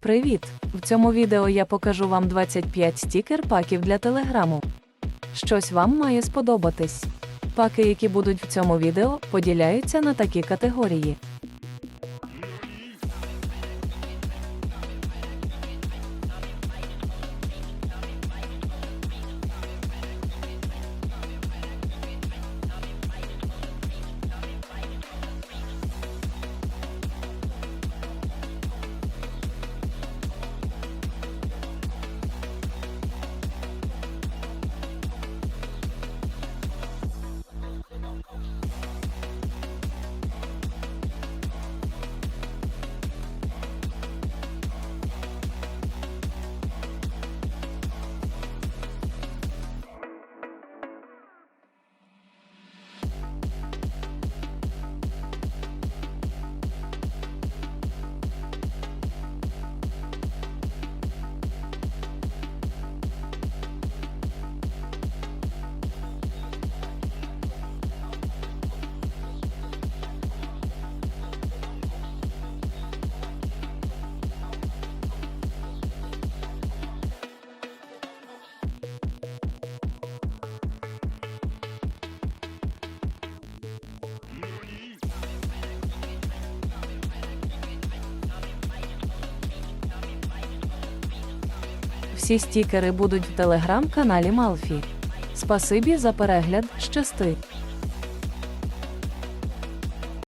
Привіт! В цьому відео я покажу вам 25 стікер-паків для телеграму. Щось вам має сподобатись. Паки, які будуть в цьому відео, поділяються на такі категорії. Всі стікери будуть в телеграм-каналі Малфі. Спасибі за перегляд, щасти!